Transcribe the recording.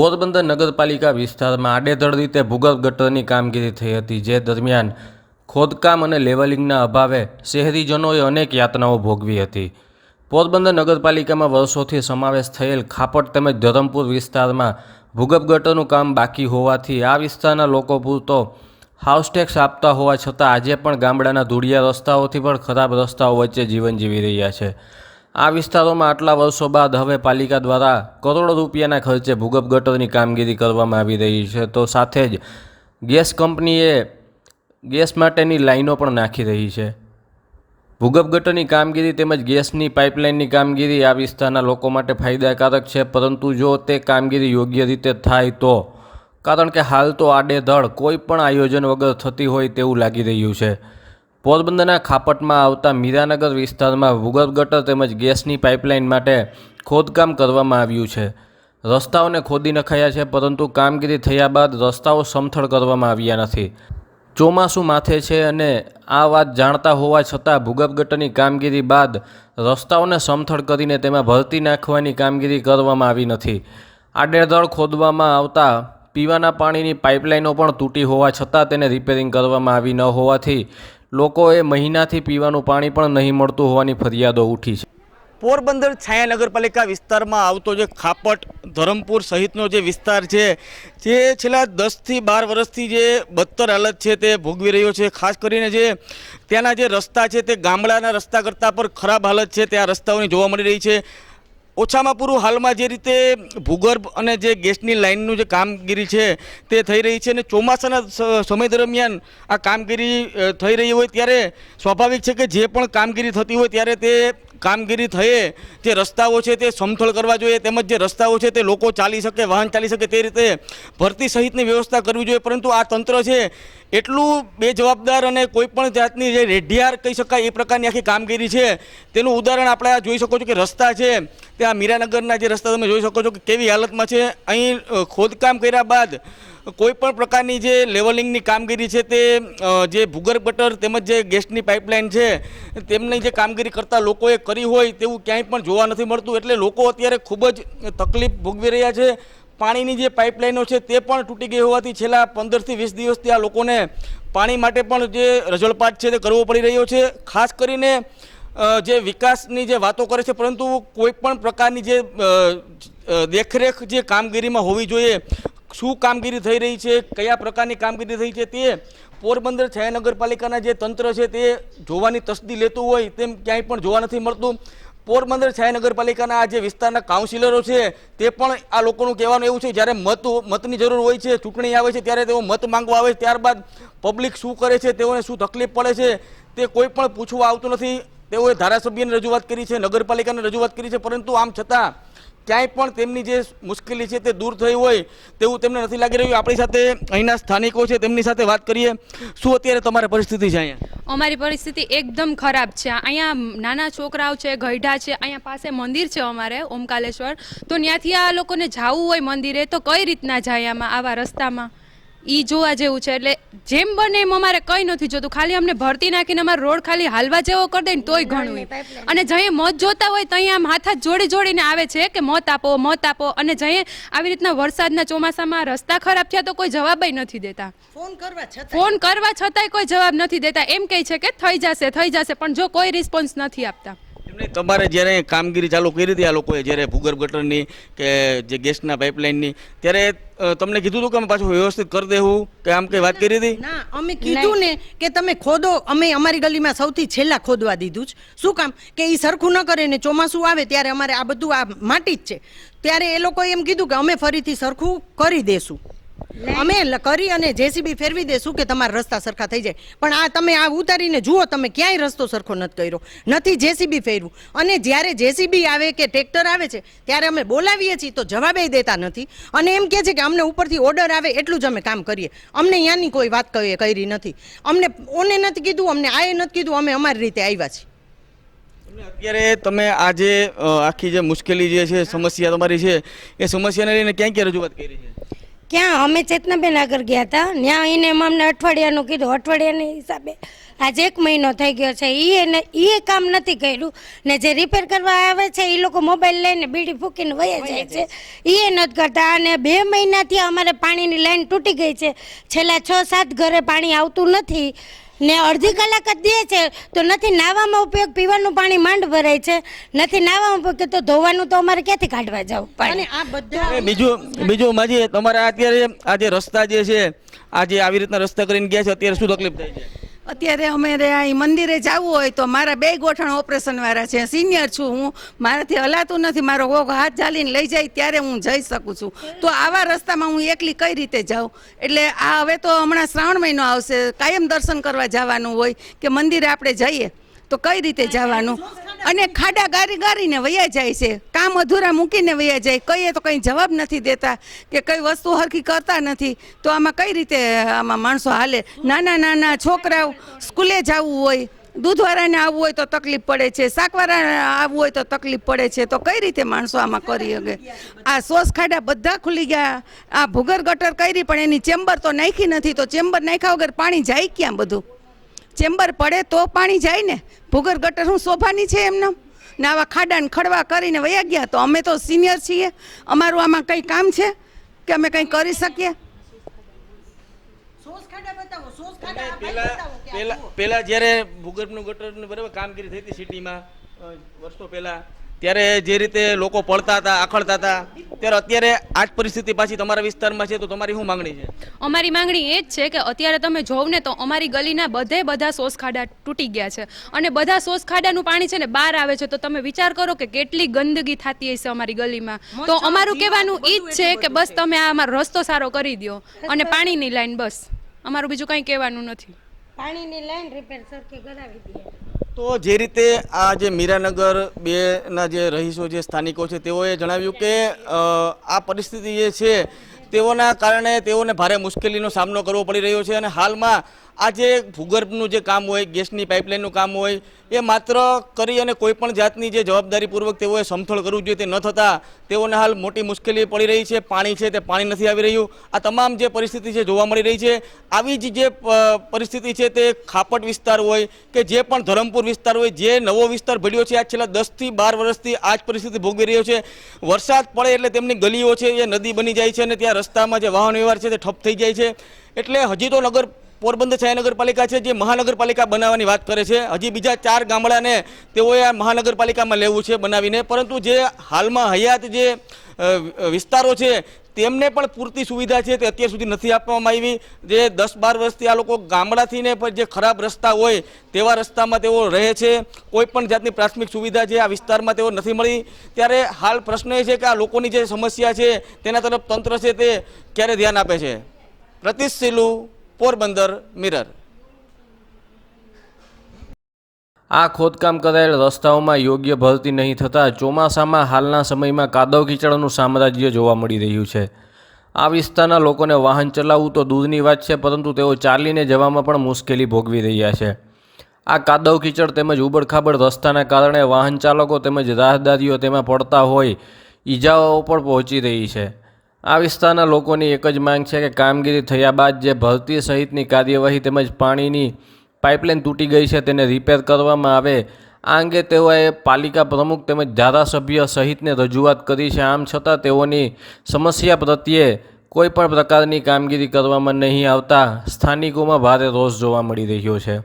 પોરબંદર નગરપાલિકા વિસ્તારમાં આડેધડ રીતે ભૂગર્ભ ગટરની કામગીરી થઈ હતી, જે દરમિયાન ખોદકામ અને લેવલિંગના અભાવે શહેરીજનોએ અનેક યાતનાઓ ભોગવી હતી. પોરબંદર નગરપાલિકામાં વર્ષોથી સમાવેશ થયેલ ખાપટ તેમજ ધરમપુર વિસ્તારમાં ભૂગર્ભ ગટરનું કામ બાકી હોવાથી આ વિસ્તારના લોકો પૂરતો હાઉસ ટેક્સ આપતા હોવા છતાં આજે પણ ગામડાના ધૂળિયા રસ્તાઓથી પણ ખરાબ રસ્તાઓ વચ્ચે જીવન જીવી રહ્યા છે. આ વિસ્તારોમાં આટલા વર્ષો બાદ હવે પાલિકા દ્વારા કરોડો રૂપિયાના ખર્ચે ભૂગર્ભ ગટરની કામગીરી કરવામાં આવી રહી છે. તો સાથે જ ગેસ કંપનીએ ગેસ માટેની લાઈનો પણ નાખી રહી છે. ભૂગર્ભ ગટરની કામગીરી તેમજ ગેસની પાઇપલાઇનની કામગીરી આ વિસ્તારના લોકો માટે ફાયદાકારક છે, પરંતુ જો તે કામગીરી યોગ્ય રીતે થાય તો. કારણ કે હાલ તો આડેધડ કોઈ પણ આયોજન વગર થતી હોય તેવું લાગી રહ્યું છે. પોરબંદરના ખાપટમાં આવતા મીરાનગર વિસ્તારમાં ભૂગર્ભ ગટર તેમજ ગેસની પાઇપલાઇન માટે ખોદકામ કરવામાં આવ્યું છે. રસ્તાઓને ખોદી નખાયા છે, પરંતુ કામગીરી થયા બાદ રસ્તાઓ સમથળ કરવામાં આવ્યા નથી. ચોમાસું માથે છે અને આ વાત જાણતા હોવા છતાં ભૂગર્ભ ગટરની કામગીરી બાદ રસ્તાઓને સમથળ કરીને તેમાં ભરતી નાખવાની કામગીરી કરવામાં આવી નથી. આડેધડ ખોદવામાં આવતા પીવાના પાણીની પાઇપલાઇનો પણ તૂટી હોવા છતાં તેને રિપેરિંગ કરવામાં આવી ન હોવાથી લોકોએ મહિનાથી પીવાનું પાણી પણ નહીં મળતું હોવાની ફરિયાદો ઉઠી છે. પોરબંદર છાયા નગરપાલિકા વિસ્તારમાં આવતો જે ખાપટ, ધરમપુર સહિતનો જે વિસ્તાર છે, જે છેલ્લા દસથી બાર વર્ષથી જે બદતર હાલત છે તે ભોગવી રહ્યો છે. ખાસ કરીને જે ત્યાંના જે રસ્તા છે તે ગામડાના રસ્તા કરતાં પર ખરાબ હાલત છે. તે આ રસ્તાઓની જોવા મળી રહી છે. ઓછામાં પૂરું હાલમાં જે રીતે ભૂગર્ભ અને જે ગેસની લાઇનનું જે કામગીરી છે તે થઈ રહી છે અને ચોમાસાના સમય દરમિયાન આ કામગીરી થઈ રહી હોય ત્યારે સ્વાભાવિક છે કે જે પણ કામગીરી થતી હોય ત્યારે તે કામગીરી થયે, જે રસ્તાઓ છે તે સમથળ કરવા જોઈએ, તેમજ જે રસ્તાઓ છે તે લોકો ચાલી શકે, વાહન ચાલી શકે તે રીતે ભરતી સહિતની વ્યવસ્થા કરવી જોઈએ. પરંતુ આ તંત્ર છે, એટલું બેજવાબદાર અને કોઈપણ જાતની જે રેઢિયાર કહી શકાય એ પ્રકારની આખી કામગીરી છે, તેનું ઉદાહરણ આપણે આ જોઈ શકો છો કે રસ્તા છે, તે આ મીરાનગરના જે રસ્તા તમે જોઈ શકો છો કે કેવી હાલતમાં છે. અહીં ખોદકામ કર્યા બાદ કોઈ પણ પ્રકારની જે લેવલિંગની કામગીરી છે તે જે ભૂગર્ભ ગટર તેમજ જે ગેસની પાઇપલાઇન છે, તેમની જે કામગીરી કરતા લોકોએ કરી હોય તેવું ક્યાંય પણ જોવા નથી મળતું. એટલે લોકો અત્યારે ખૂબ જ તકલીફ ભોગવી રહ્યા છે. પાણીની જે પાઇપલાઇનો છે તે પણ તૂટી ગઈ હોવાથી છેલ્લા પંદરથી વીસ દિવસથી આ લોકોને પાણી માટે પણ જે રજળપાટ છે તે કરવો પડી રહ્યો છે. ખાસ કરીને જે વિકાસની જે વાતો કરે છે, પરંતુ કોઈ પણ પ્રકારની જે દેખરેખ જે કામગીરીમાં હોવી જોઈએ શું કામગીરી થઈ રહી છે, કયા પ્રકારની કામગીરી થઈ છે તે પોરબંદર છાયા નગરપાલિકાના જે તંત્ર છે તે જોવાની તસદી લેતું હોય તેમ ક્યાંય પણ જોવા નથી મળતું. પોરબંદર છાયા નગરપાલિકાના આ જે વિસ્તારના કાઉન્સિલરો છે તે પણ આ લોકોનું કહેવાનું એવું છે, જ્યારે મત મતની જરૂર હોય છે, ચૂંટણી આવે છે ત્યારે તેઓ મત માંગવા આવે છે, ત્યારબાદ પબ્લિક શું કરે છે, તેઓને શું તકલીફ પડે છે તે કોઈ પણ પૂછવા આવતું નથી. તેઓએ ધારાસભ્યની રજૂઆત કરી છે, નગરપાલિકાને રજૂઆત કરી છે, પરંતુ આમ છતાં ક્યાંય પણ તેમની જે મુશ્કેલી છે તે દૂર થઈ હોય તેવું તેમને નથી લાગી રહ્યું. આપણી સાથે અહીંના સ્થાનિકો છે, તેમની સાથે વાત કરીએ. શું અત્યારે તમારી પરિસ્થિતિ છે અહીંયા? અમારી પરિસ્થિતિ એકદમ ખરાબ છે. અહીંયા નાના છોકરાઓ છે ગઈઢા છે, અહીંયા પાસે મંદિર છે અમારે, ઓમકાલેશ્વર. તો ત્યાંથી આ લોકોને જવું હોય મંદિરે તો કઈ રીતના જાય આમાં, આવા રસ્તામાં? ઈ જોવા જેવું છે એટલે જેમ બને એમ અમારે કંઈ નથી જોતું. ખાલી અમને ભરતી નાખીને અમારો રોડ ખાલી હાલવા જેવો કરી દે ને તોય ઘણું અને જઈએ મત જોતા હોય ત્યાં આમ હાથ હાથ જોડી જોડીને આવે છે કે મત આપો મત આપો. અને જઈએ આવી રીતના વરસાદના ચોમાસામાં રસ્તા ખરાબ થયા તો કોઈ જવાબય નથી દેતા. ફોન કરવા છતાં ફોન કરવા છતાંય કોઈ જવાબ નથી દેતા. એમ કહે છે કે થઈ જશે થઈ જશે પણ જો કોઈ રિસ્પોન્સ નથી આપતા. તમારે જ્યારે કામગીરી ચાલુ કરી હતી, આ લોકોએ જ્યારે ભૂગર્ભ ગટરની કે જે ગેસના પાઇપલાઇનની, ત્યારે તમને કીધું હતું કે અમે પાછું વ્યવસ્થિત કરી દેવું, કે આમ કઈ વાત કરી હતી? ના, અમે કીધું ને કે તમે ખોદો, અમે અમારી ગલીમાં સૌથી છેલ્લા ખોદવા દીધું જ શું કામ? કે એ સરખું ન કરે ને ચોમાસું આવે ત્યારે અમારે આ બધું આ માટી જ છે. ત્યારે એ લોકોએ એમ કીધું કે અમે ફરીથી સરખું કરી દેશું. અમે કરી અને જેસીબી ફેરવી દેશું કે તમારા રસ્તા સરખા થઈ જાય. પણ આ તમે આ ઉતારીને જુઓ તમે ક્યાંય રસ્તો સરખો નથી કર્યો. નથી જેસીબી ફેરવું. અને જ્યારે જેસીબી આવે કે ટ્રેક્ટર આવે છે ત્યારે અમે બોલાવીએ છીએ તો જવાબે દેતા નથી. અને એમ કહે છે કે અમને ઉપરથી ઓર્ડર આવે એટલું જ અમે કામ કરીએ. અમને અહીંયાની કોઈ વાત કહીએ કરી નથી. અમને ઓને નથી કીધું અમને આએ નથી કીધું અમે અમારી રીતે આવ્યા છીએ. અત્યારે તમે આજે આખી જે મુશ્કેલી જે છે સમસ્યા તમારી છે એ સમસ્યાને લઈને ક્યાં ક્યાં રજૂઆત કરી છે? ક્યાં? અમે ચેતનાબેન આગળ ગયા હતા. ત્યાં એને અમને અઠવાડિયાનું કીધું. અઠવાડિયાના હિસાબે આજે એક મહિનો થઈ ગયો છે. એ એને એ કામ નથી કર્યું. ને જે રિપેર કરવા આવે છે એ લોકો મોબાઈલ લઈને બીડી ફૂકીને વયા જાય છે. એ નથી કરતા. અને બે મહિનાથી અમારે પાણીની લાઈન તૂટી ગઈ છે. છેલ્લા છ સાત ઘરે પાણી આવતું નથી. ને અડધી કલાક જ દે છે તો નથી નાવામાં ઉપયોગ પીવાનું પાણી માંડ ભરાય છે. નથી નાવામાં ઉપયોગ તો ધોવાનું તો અમારે ક્યાંથી કાઢવા જવું? પાણી. આ બધા બીજું બીજું માજી તમારે અત્યારે આ જે રસ્તા જે છે આ જે આવી રીતના રસ્તા કરીને ગયા છે અત્યારે શું તકલીફ થાય છે? અત્યારે અમારે અહીં મંદિરે જવું હોય તો મારા બે ગોઠણ ઓપરેશનવાળા છે. સિનિયર છું હું. મારાથી હલાતું નથી. મારો કોક હાથ ચાલીને લઈ જાય ત્યારે હું જઈ શકું છું. તો આવા રસ્તામાં હું એકલી કઈ રીતે જાઉં? એટલે આ હવે તો હમણાં શ્રાવણ મહિનો આવશે. કાયમ દર્શન કરવા જવાનું હોય કે મંદિરે આપણે જઈએ? તો કઈ રીતે જવાનું? અને ખાડા ગારી ગારીને વયા જાય છે. કામ અધૂરા મૂકીને વયા જાય. કહીએ તો કંઈ જવાબ નથી દેતા કે કઈ વસ્તુ હરખી કરતા નથી. તો આમાં કઈ રીતે, આમાં માણસો હાલે? નાના નાના છોકરાઓ સ્કૂલે જવું હોય, દૂધવાળાને આવવું હોય તો તકલીફ પડે છે, શાકવાળાને આવવું હોય તો તકલીફ પડે છે. તો કઈ રીતે માણસો આમાં કરી શકે? આ સોસ ખાડા બધા ખુલી ગયા. આ ભૂગર ગટર કરી પણ એની ચેમ્બર તો નાખી નથી. તો ચેમ્બર નાખ્યા વગર પાણી જાય ક્યાં બધું? ચેમ્બર પડે તો પાણી જાય ને. ભૂગર ગટર શું શોભાની છે એમને. ને આવા ખાડા ને ખડવા કરીને વયા ગયા તો અમે તો સિનિયર છીએ. અમારું આમાં કંઈ કામ છે કે અમે કંઈ કરી શકીએ? સોસ ખાડા બતાવો સોસ ખાડા આ ભાઈ પેલા જ્યારે ભૂગર્ભનું ગટરનું બરાબર કામગીરી થઈ હતી સિટીમાં વર્ષો પહેલા ત્યારે જે રીતે લોકો પડતા હતા આખડતા હતા ત્યારે અત્યારે આ જ પરિસ્થિતિ પાછી તમારા વિસ્તારમાં છે તો તમારી શું માંગણી છે? અમારી માંગણી એ જ છે કે અત્યારે તમે જોવ ને તો અમારી ગલીના બધે બધા સોસ ખાડા તૂટી ગયા છે. અને બધા સોસ ખાડાનું પાણી છે ને બહાર આવે છે તો તમે વિચાર કરો કે કેટલી ગંદકી થતી હશે અમારી ગલીમાં. તો અમારું કહેવાનું એ જ છે કે બસ તમે આ અમારો રસ્તો સારો કરી દો અને પાણીની લાઈન બસ. અમારું બીજું કંઈ કહેવાનું નથી. પાણીની લાઈન રિપેર સરખી કરાવી દે તો જે રીતે આ જે મીરાનગર બેના જે રહીશો, જે સ્થાનિકો છે, તેઓએ જણાવ્યું કે આ પરિસ્થિતિ જે છે, તેઓના કારણે તેઓને ભારે મુશ્કેલીનો સામનો કરવો પડી રહ્યો છે અને હાલમાં આ જે ભૂગર્ભનું જે કામ હોય, ગેસની પાઇપલાઇનનું કામ હોય, એ માત્ર કરી અને કોઈપણ જાતની જે જવાબદારીપૂર્વક તેઓએ સમથળ કરવું જોઈએ તે ન થતાં તેઓને હાલ મોટી મુશ્કેલી પડી રહી છે. પાણી છે તે પાણી નથી આવી રહ્યું. આ તમામ જે પરિસ્થિતિ છે જોવા મળી રહી છે. આવી જ જે પરિસ્થિતિ છે તે ખાપટ વિસ્તાર હોય કે જે પણ ધરમપુર વિસ્તાર હોય, જે નવો વિસ્તાર ભળ્યો છે આ છેલ્લા દસથી બાર વર્ષથી આ જ પરિસ્થિતિ ભોગવી રહ્યો છે. વરસાદ પડે એટલે તેમની ગલીઓ છે એ નદી બની જાય છે અને ત્યાં રસ્તામાં જે વાહન વ્યવહાર છે તે ઠપ થઈ જાય છે. એટલે હજી તો નગર પોરબંદર નગરપાલિકા છે, જે મહાનગરપાલિકા બનાવવાની વાત કરે છે. હજી બીજા ચાર ગામડાને તેઓએ આ મહાનગરપાલિકામાં લેવું છે બનાવીને. પરંતુ જે હાલમાં હયાત જે વિસ્તારો છે, તેમને પણ પૂરતી સુવિધા છે, તે અત્યાર સુધી નથી આપવામાં આવી. જે દસ બાર વર્ષથી આ લોકો ગામડાથી ને જે ખરાબ રસ્તા હોય, તેવા રસ્તામાં તેઓ રહે છે. કોઈ પણ જાતની પ્રાથમિક સુવિધા છે આ વિસ્તારમાં તેઓ નથી મળી. ત્યારે હાલ પ્રશ્ન એ છે કે આ લોકોની જે સમસ્યા છે, તેના તરફ તંત્ર છે તે ક્યારે ધ્યાન આપે છે? પ્રતિશ પોરબંદર મિરર. આ ખોદકામ કરાયેલ રસ્તાઓમાં યોગ્ય ભરતી નહીં થતાં ચોમાસામાં હાલના સમયમાં કાદવ કીચડનું સામ્રાજ્ય જોવા મળી રહ્યું છે. આ વિસ્તારના લોકોને વાહન ચલાવવું તો દૂરની વાત છે, પરંતુ તેઓ ચાલીને જવામાં પણ મુશ્કેલી ભોગવી રહ્યા છે. આ કાદવ કીચડ તેમજ ઉબડખાબડ રસ્તાના કારણે વાહન ચાલકો તેમજ રાહદારીઓ તેમાં પડતા હોય, ઈજાઓ પણ પહોંચી રહી છે. આ વિસ્તારના લોકોની એક જ માંગ છે કે કામગીરી થયા બાદ જે ભરતી સહિતની કાર્યવાહી તેમજ પાણીની પાઇપલાઇન તૂટી ગઈ છે તેને રિપેર કરવામાં આવે. આ અંગે તેઓએ પાલિકા પ્રમુખ તેમજ ધારાસભ્ય સહિતને રજૂઆત કરી છે. આમ છતાં તેઓની સમસ્યા પ્રત્યે કોઈ પણ પ્રકારની કામગીરી કરવામાં નહીં આવતા સ્થાનિકોમાં ભારે રોષ જોવા મળી રહ્યો છે.